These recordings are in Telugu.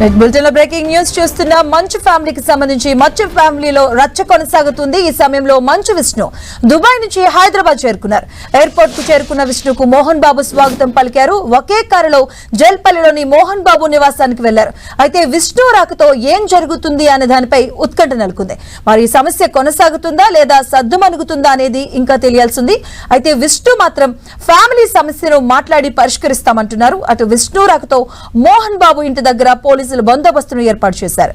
బులెటిన్ బ్రేకింగ్ న్యూస్ చూస్తున్న మంచు ఫ్యామిలీకి సంబంధించి మంచు ఫ్యామిలీలో రచ్చ కొనసాగుతుంది. ఈ సమయంలో మంచు విష్ణు దుబాయ్ నుంచి హైదరాబాద్ చేరుకున్నారు. ఎయిర్పోర్ట్కు చేరుకున్న విష్ణుకు మోహన్ బాబు స్వాగతం పలికారు. ఒకే కారులో జల్పల్లిలోని మోహన్ బాబు నివాసానికి వెళ్ళారు. అయితే విష్ణు రాకతో ఏం జరుగుతుంది అనే దానిపై ఉత్కంఠ నెలకొంది. మరి ఈ సమస్య కొనసాగుతుందా లేదా సద్దుమణుగుతుందా అనేది ఇంకా తెలియాల్సింది. అయితే విష్ణు మాత్రం ఫ్యామిలీ సమస్యను మాట్లాడి పరిష్కరిస్తామంటున్నారు. అటు విష్ణు రాకతో మోహన్ బాబు ఇంటి దగ్గర పోలీసులు బందోబస్తును ఏర్పాటు చేశారు.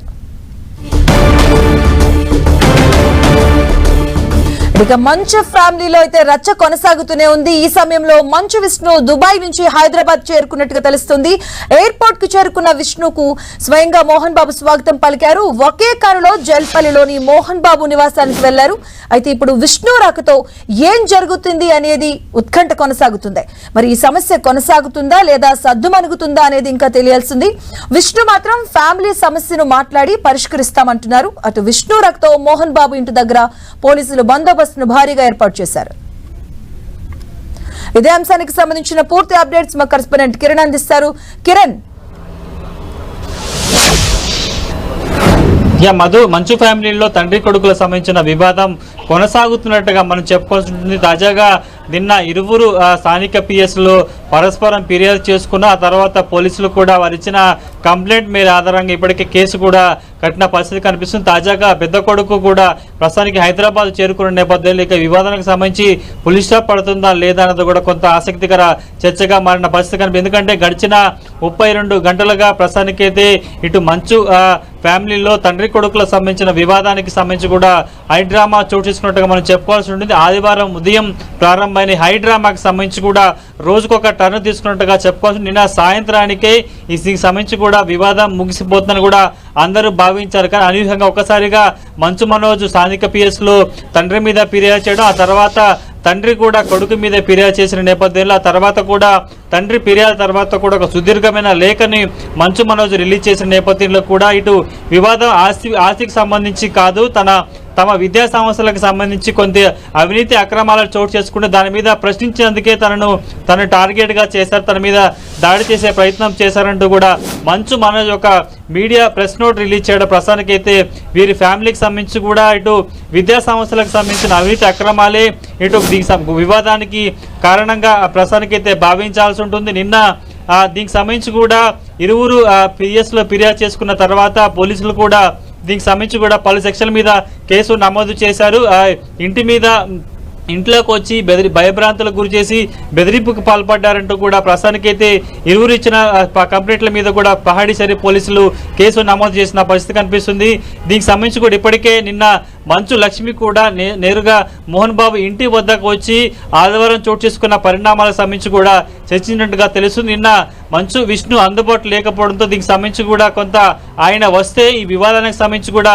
ఇక మంచు ఫ్యామిలీలో అయితే రచ్చ కొనసాగుతూనే ఉంది. ఈ సమయంలో మంచు విష్ణు దుబాయ్ నుంచి హైదరాబాద్ చేరుకున్నట్టుగా తెలుస్తుంది. ఎయిర్పోర్ట్కు చేరుకున్న విష్ణుకు స్వయంగా మోహన్ బాబు స్వాగతం పలికారు. ఒకే కారులో జల్పల్లిలోని మోహన్ బాబు నివాసానికి వెళ్ళారు. అయితే ఇప్పుడు విష్ణు రాకతో ఏం జరుగుతుంది అనేది ఉత్కంఠ కొనసాగుతుంది. మరి ఈ సమస్య కొనసాగుతుందా లేదా సద్దుమణుగుతుందా అనేది ఇంకా తెలియాల్సింది. విష్ణు మాత్రం ఫ్యామిలీ సమస్యను మాట్లాడి పరిష్కరిస్తామంటున్నారు. అటు విష్ణు రాకతో మోహన్ బాబు ఇంటి దగ్గర పోలీసులు బందోబస్తును భారీగా ఏర్పాటు చేశారు. ఇదే అంశానికి సంబంధించిన పూర్తి అప్డేట్స్ మా కరెస్పాండెంట్ కిరణ్ అందిస్తారు. కిరణ్. యా మధు మంచు ఫ్యామిలీలో తండ్రి కొడుకులకు సంబంధించిన వివాదం కొనసాగుతున్నట్టుగా మనం చెప్పుకోవాల్సి ఉంటుంది. తాజాగా నిన్న ఇరువురు స్థానిక పిఎస్లో పరస్పరం ఫిర్యాదు చేసుకున్న ఆ తర్వాత పోలీసులు కూడా వారు ఇచ్చిన కంప్లైంట్ మీద ఆధారంగా ఇప్పటికే కేసు కూడా కట్టిన పరిస్థితి కనిపిస్తుంది. తాజాగా పెద్ద కొడుకు కూడా ప్రస్తుతానికి హైదరాబాద్ చేరుకున్న నేపథ్యంలో ఇక వివాదానికి సంబంధించి పోలీస్ స్టాప్ పడుతుందా లేదా అన్నది కూడా కొంత ఆసక్తికర చర్చగా మారిన పరిస్థితి కనిపి ఎందుకంటే గడిచిన ముప్పై రెండు గంటలుగా ప్రస్తుతానికైతే ఇటు మంచు ఫ్యామిలీలో తండ్రి కొడుకులకు సంబంధించిన వివాదానికి సంబంధించి కూడా హై డ్రామా చోటు చేసుకున్నట్టుగా మనం చెప్పుకోవాల్సి ఉంటుంది. ఆదివారం ఉదయం ప్రారంభమైన హై డ్రామాకి సంబంధించి కూడా రోజుకొక టర్న్ తీసుకున్నట్టుగా చెప్పుకోవచ్చు. నిన్న సాయంత్రానికే ఈ సంబంధించి కూడా వివాదం ముగిసిపోతుందని కూడా అందరూ భావించారు. కానీ అనూహ్యంగా ఒక్కసారిగా మంచు మనోజ్ స్థానిక పిఎస్లో తండ్రి మీద ఫిర్యాదు చేయడం ఆ తర్వాత తండ్రి కూడా కొడుకు మీద ఫిర్యాదు చేసిన నేపథ్యంలో ఆ తర్వాత కూడా తండ్రి ఫిర్యాదు తర్వాత కూడా ఒక సుదీర్ఘమైన లేఖని మంచు మనోజ్ రిలీజ్ చేసిన నేపథ్యంలో కూడా ఇటు వివాదం ఆస్తి ఆస్తికి సంబంధించి కాదు తన తమ విద్యా సంస్థలకు సంబంధించి కొంత అవినీతి అక్రమాలు చోటు చేసుకుంటే దాని మీద ప్రశ్నించేందుకే తనను తను టార్గెట్గా చేశారు. తన మీద దాడి చేసే ప్రయత్నం చేశారంటూ కూడా మంచు మనోజ్ ఒక మీడియా ప్రెస్ నోట్ రిలీజ్ చేయడం ప్రస్తుతానికైతే వీరి ఫ్యామిలీకి సంబంధించి కూడా ఇటు విద్యా సంస్థలకు సంబంధించిన అవినీతి అక్రమాలే ఇటు దీనికి వివాదానికి కారణంగా ప్రస్తుతానికైతే భావించాల్సి ఉంటుంది. నిన్న దీనికి సంబంధించి కూడా ఇరువురు పిఎస్లో ఫిర్యాదు చేసుకున్న తర్వాత పోలీసులు కూడా దీనికి సంబంధించి కూడా పలు సెక్షన్ల మీద కేసు నమోదు చేశారు. ఇంటి మీద ఇంట్లోకి వచ్చి బెదిరి భయభ్రాంతులకు గురి చేసి బెదిరింపుకు పాల్పడ్డారంటూ కూడా ప్రస్తుతానికైతే ఇరువురు ఇచ్చిన కంప్లైంట్ల మీద కూడా పహాడీసరి పోలీసులు కేసు నమోదు చేసిన పరిస్థితి కనిపిస్తుంది. దీనికి సంబంధించి కూడా ఇప్పటికే నిన్న మంచు లక్ష్మి కూడా నే- నేరుగా మోహన్ బాబు ఇంటి వద్దకు వచ్చి ఆదివారం చోటు చేసుకున్న పరిణామాలకు సంబంధించి కూడా చర్చించినట్టుగా తెలుస్తుంది. నిన్న మంచు విష్ణు అందుబాటులో లేకపోవడంతో దీనికి సంబంధించి కూడా కొంత ఆయన వస్తే ఈ వివాదానికి సంబంధించి కూడా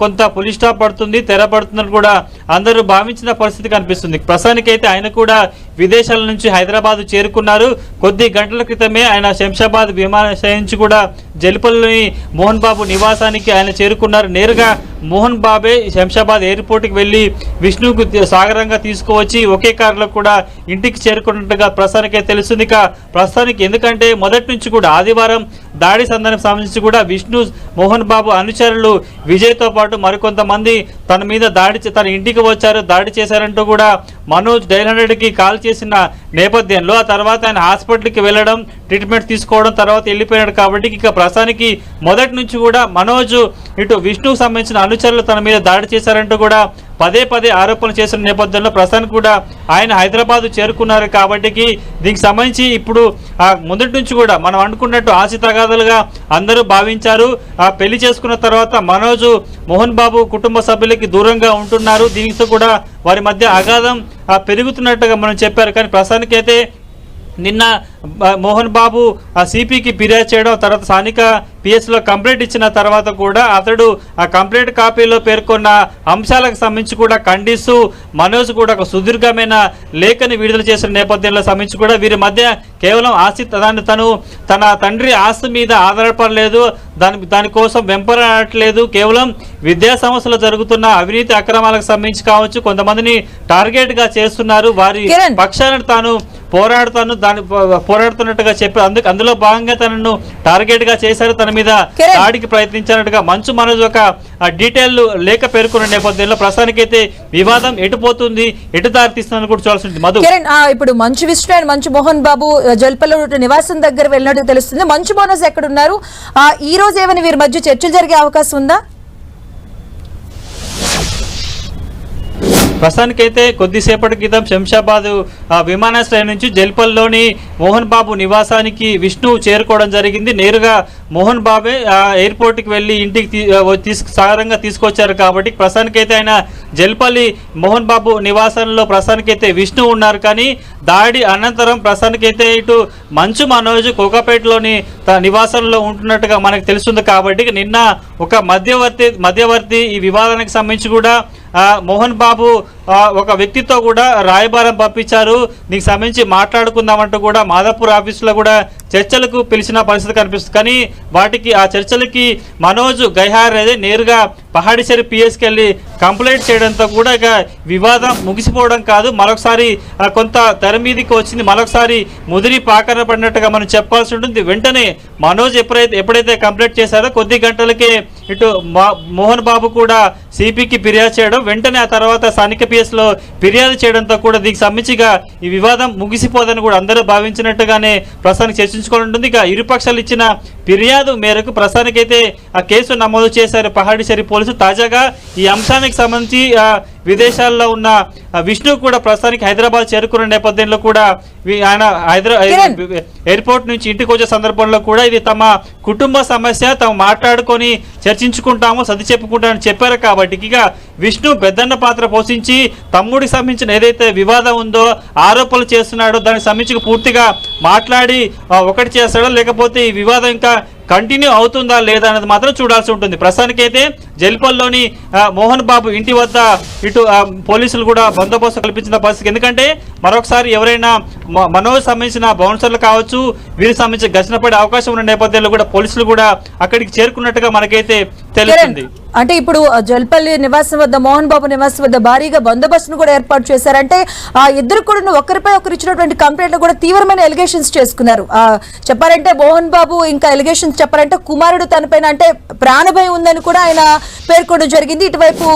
కొంత పులి స్టాప్ పడుతుంది తెర పడుతుందని కూడా అందరూ భావించిన పరిస్థితి కనిపిస్తుంది. ప్రస్తుతానికైతే ఆయన కూడా విదేశాల నుంచి హైదరాబాద్ చేరుకున్నారు. కొద్ది గంటల క్రితమే ఆయన శంషాబాద్ విమానాశ్రయం నుంచి కూడా జలిపల్లిలోని మోహన్ బాబు నివాసానికి ఆయన చేరుకున్నారు. నేరుగా మోహన్ బాబే శంషాబాద్ ఎయిర్పోర్ట్కి వెళ్ళి విష్ణుకు సాగరంగా తీసుకువచ్చి ఒకే కారులో కూడా ఇంటికి చేరుకున్నట్టుగా ప్రస్తుతానికే తెలుస్తుంది. ఇక ప్రస్తుతానికి ఎందుకంటే మొదటి నుంచి కూడా ఆదివారం దాడి సందర్భం సంబంధించి కూడా విష్ణు మోహన్ బాబు అనుచరులు విజయ్తో పాటు మరికొంతమంది తన మీద దాడి తన ఇంటికి వచ్చారు దాడి చేశారంటూ కూడా మనోజ్ డైల్ హండ్రెడ్కి కాల్ చేసిన నేపథ్యంలో ఆ తర్వాత ఆయన హాస్పిటల్కి వెళ్ళడం ట్రీట్మెంట్ తీసుకోవడం తర్వాత వెళ్ళిపోయాడు కాబట్టి ఇక ప్రస్తుతానికి మొదటి నుంచి కూడా మనోజ్ ఇటు విష్ణుకు సంబంధించిన అనుచరులు తన మీద దాడి చేశారంటూ కూడా పదే పదే ఆరోపణలు చేసిన నేపథ్యంలో ప్రస్తుతానికి కూడా ఆయన హైదరాబాద్ చేరుకున్నారు కాబట్టి దీనికి సంబంధించి ఇప్పుడు ఆ మొదటి నుంచి కూడా మనం అనుకున్నట్టు ఆశ తగాదాలుగా అందరూ భావించారు. ఆ పెళ్ళి చేసుకున్న తర్వాత మనోజ్ మోహన్ బాబు కుటుంబ సభ్యులకి దూరంగా ఉంటున్నారు. దీనితో కూడా వారి మధ్య అగాధం ఆ, పెరుగుతున్నట్టుగా మనం చెప్పారు. కానీ ప్రస్తుతానికైతే నిన్న మోహన్ బాబు ఆ సిపికి ఫిర్యాదు చేయడం తర్వాత స్థానిక పిఎస్లో కంప్లైంట్ ఇచ్చిన తర్వాత కూడా అతడు ఆ కంప్లైంట్ కాపీలో పేర్కొన్న అంశాలకు సంబంధించి కూడా ఖండిస్తూ మనోజ్ కూడా ఒక సుదీర్ఘమైన లేఖని విడుదల చేసిన నేపథ్యంలో సంబంధించి కూడా వీరి మధ్య కేవలం ఆస్తి దాన్ని తను తన తండ్రి ఆస్తి మీద ఆధారపడలేదు దాని దానికోసం వెంపరాడట్లేదు కేవలం విద్యా సంస్థలో జరుగుతున్న అవినీతి అక్రమాలకు సంబంధించి కావచ్చు కొంతమందిని టార్గెట్గా చేస్తున్నారు వారి. పక్షాలను తాను పోరాడుతాను దాని పోరాడుతున్నట్టుగా చెప్పి అందుకు అందులో భాగంగా తనను టార్గెట్గా చేశారు. తన మీద. దాడికి ప్రయత్నించినట్టుగా మంచు మనోజ్ ఒక డీటెయిల్ లేఖ పేర్కొన్న నేపథ్యంలో ప్రస్తుతానికైతే వివాదం ఎటు పోతుంది ఎటు దారితీస్తుందని కూడా చూడాల్సి ఉంటుంది. మధు. ఇప్పుడు మంచు విష్ణు అండ్ మంచు మోహన్ బాబు ఆ, జల్పల్లో ఉన్న నివాసం దగ్గర వెళ్ళినట్టు తెలుస్తుంది. మంచు బోనస్ ఎక్కడ ఉన్నారు ఆ, ఈ రోజు ఏమైనా వీరి మధ్య చర్చలు జరిగే అవకాశం ఉందా? ప్రస్తుతానికైతే కొద్దిసేపటి క్రితం శంషాబాద్ విమానాశ్రయం నుంచి జల్పల్లోని మోహన్ బాబు నివాసానికి విష్ణు చేరుకోవడం జరిగింది. నేరుగా మోహన్ బాబే ఎయిర్పోర్ట్కి వెళ్ళి ఇంటికి తీ- తీసుకు సాధారణంగా తీసుకొచ్చారు కాబట్టి ప్రస్తుతానికైతే ఆయన జల్పల్లి మోహన్ బాబు నివాసంలో ప్రస్తుతానికైతే విష్ణు ఉన్నారు. కానీ దాడి అనంతరం ప్రస్తుతానికైతే ఇటు మంచు మనోజ్ కోకాపేటలోని తన నివాసంలో ఉంటున్నట్టుగా మనకు తెలుస్తుంది కాబట్టి నిన్న ఒక మధ్యవర్తి మధ్యవర్తి ఈ వివాదానికి సంబంధించి కూడా మోహన్ బాబు ఒక వ్యక్తితో కూడా రాయబారం పంపించారు. దీనికి సంబంధించి మాట్లాడుకుందామంటూ కూడా మాదాపూర్ ఆఫీసులో కూడా చర్చలకు పిలిచిన పరిస్థితి కనిపిస్తుంది. కానీ వాటికి ఆ చర్చలకి మనోజ్ గైహార్ అనేది నేరుగా పహాడిసేరి పిఎస్కి వెళ్ళి కంప్లైంట్ చేయడంతో కూడా ఇక వివాదం ముగిసిపోవడం కాదు. మరొకసారి కొంత తెర మీదకి వచ్చింది. మరొకసారి ముదిరి పాకర పడినట్టుగా మనం చెప్పాల్సి ఉంటుంది. వెంటనే మనోజ్ ఎప్పుడైతే ఎప్పుడైతే కంప్లైంట్ చేశారో కొద్ది గంటలకే ఇటు మా- మోహన్ బాబు కూడా సిపికి ఫిర్యాదు చేయడం వెంటనే ఆ తర్వాత స్థానిక పిఎస్లో ఫిర్యాదు చేయడంతో కూడా దీనికి సంబంధించిగా ఈ వివాదం ముగిసిపోదని కూడా అందరూ భావించినట్టుగానే ప్రస్తుతానికి చర్చించుకోవాలంటుంది ఇక ఇరుపక్షాలు ఇచ్చిన ఫిర్యాదు మేరకు ప్రస్తుతానికైతే ఆ కేసు నమోదు చేశారు పహాడిశేరి పోలీసులు తాజాగా ఈ అంశానికి సంబంధించి ఆ, విదేశాల్లో ఉన్న విష్ణు కూడా ప్రస్తుతానికి హైదరాబాద్ చేరుకున్న నేపథ్యంలో కూడా ఆయన హైదరాబాద్. ఎయిర్పోర్ట్ నుంచి ఇంటికి వచ్చే సందర్భంలో కూడా ఇది తమ కుటుంబ సమస్య తాము మాట్లాడుకొని చర్చించుకుంటాము సర్ది చెప్పుకుంటామని చెప్పారు కాబట్టి ఇక విష్ణు పెద్దన్న పాత్ర పోషించి తమ్ముడికి సంబంధించిన ఏదైతే వివాదం ఉందో ఆరోపణలు చేస్తున్నాడో దానికి సంబంధించి పూర్తిగా మాట్లాడి ఒకటి చేస్తాడో లేకపోతే ఈ వివాదం ఇంకా కంటిన్యూ అవుతుందా లేదా అనేది మాత్రం చూడాల్సి ఉంటుంది. ప్రస్తుతానికైతే జల్పల్లోని మోహన్ బాబు ఇంటి వద్ద ఇటు పోలీసులు కూడా బందోబస్తు కల్పించిన పరిస్థితి. ఎందుకంటే మరొకసారి ఎవరైనా మనోజ్ సంబంధించిన బౌన్సర్లు కావచ్చు వీరికి సంబంధించి ఘర్షణ పడే అవకాశం ఉన్న నేపథ్యంలో కూడా పోలీసులు కూడా అక్కడికి చేరుకున్నట్టుగా మనకైతే తెలుస్తుంది. అంటే ఇప్పుడు జల్పల్లి నివాసం వద్ద మోహన్ బాబు నివాసం వద్ద భారీగా బందోబస్తును కూడా ఏర్పాటు చేశారంటే ఆ ఇద్దరు కూడా ఒకరిపై ఒకరు ఇచ్చినటువంటి కంప్లైంట్లు కూడా తీవ్రమైన ఎలిగేషన్స్ చేసుకున్నారు. చెప్పారంటే మోహన్ బాబు ఇంకా ఎలిగేషన్స్ చెప్పారంటే కుమారుడు తనపైన అంటే ప్రాణభయం ఉందని కూడా ఆయన పేర్కొనడం జరిగింది. ఇటువైపు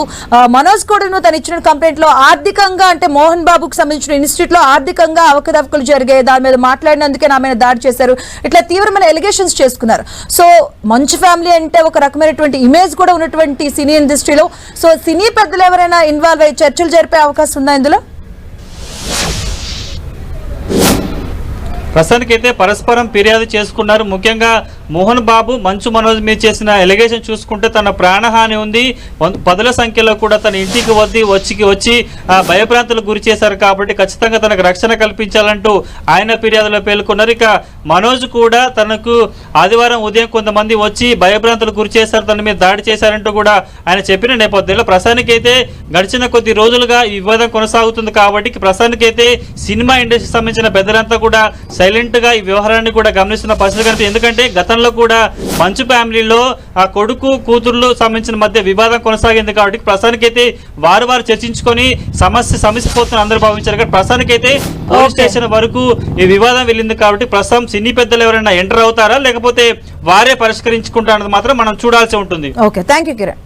మనోజ్ కూడాను తను ఇచ్చిన కంప్లైంట్లో ఆర్థికంగా అంటే మోహన్ బాబుకు సంబంధించిన ఇన్స్టిట్యూట్లో ఆర్థికంగా అవకతవకలు జరిగాయి. దాని మీద మాట్లాడినందుకే నా మీద దాడి చేశారు. ఇట్లా తీవ్రమైన ఎలిగేషన్స్ చేసుకున్నారు. సో మంచి ఫ్యామిలీ అంటే ఒక రకమైనటువంటి ఇమేజ్ కూడా ఉన్నటువంటి సినీ ఇండస్ట్రీలో. సో సినీ పెద్దలు ఎవరైనా ఇన్వాల్వ్ అయ్యి చర్చలు జరిపే అవకాశం ఉందా ఇందులో? ప్రస్తుతానికైతే పరస్పరం ఫిర్యాదు చేసుకున్నారు. ముఖ్యంగా మోహన్ బాబు మంచు మనోజ్ మీద చేసిన ఎలిగేషన్ చూసుకుంటే తన ప్రాణహాని ఉంది. పదుల సంఖ్యలో కూడా తన ఇంటికి వద్ది వచ్చికి వచ్చి ఆ, గురి చేశారు కాబట్టి ఖచ్చితంగా తనకు రక్షణ కల్పించాలంటూ ఆయన ఫిర్యాదులో పేర్కొన్నారు. ఇక మనోజ్ కూడా తనకు ఆదివారం ఉదయం కొంతమంది వచ్చి భయభ్రాంతులకు గురి చేశారు తన మీద దాడి చేశారంటూ కూడా ఆయన చెప్పిన నేపథ్యంలో ప్రసానికైతే గడిచిన కొద్ది రోజులుగా ఈ వివాదం కొనసాగుతుంది కాబట్టి ప్రస్తుతానికైతే సినిమా ఇండస్ట్రీకి సంబంధించిన పెద్దలంతా కూడా సైలెంట్గా ఈ వ్యవహారాన్ని కూడా గమనిస్తున్న పరిస్థితి కనిపి ఎందుకంటే గత గతంలో కూడా మంచు ఫ్యామిలీలో ఆ కొడుకు కూతుర్లు సంబంధించిన మధ్య వివాదం కొనసాగింది కాబట్టి ప్రస్తుతానికైతే వారు వారు చర్చించుకొని సమస్య సమస్యపోతున్న అందరూ భావించారు కాబట్టి ప్రస్తుతానికైతే పోలీస్. స్టేషన్ వరకు ఈ వివాదం వెళ్ళింది కాబట్టి ప్రస్తుతం సినీ పెద్దలు ఎవరైనా ఎంటర్ అవుతారా? లేకపోతే వారే పరిష్కరించుకుంటారన్నది మాత్రం మనం చూడాల్సి ఉంటుంది. ఓకే. థ్యాంక్ కిరణ్.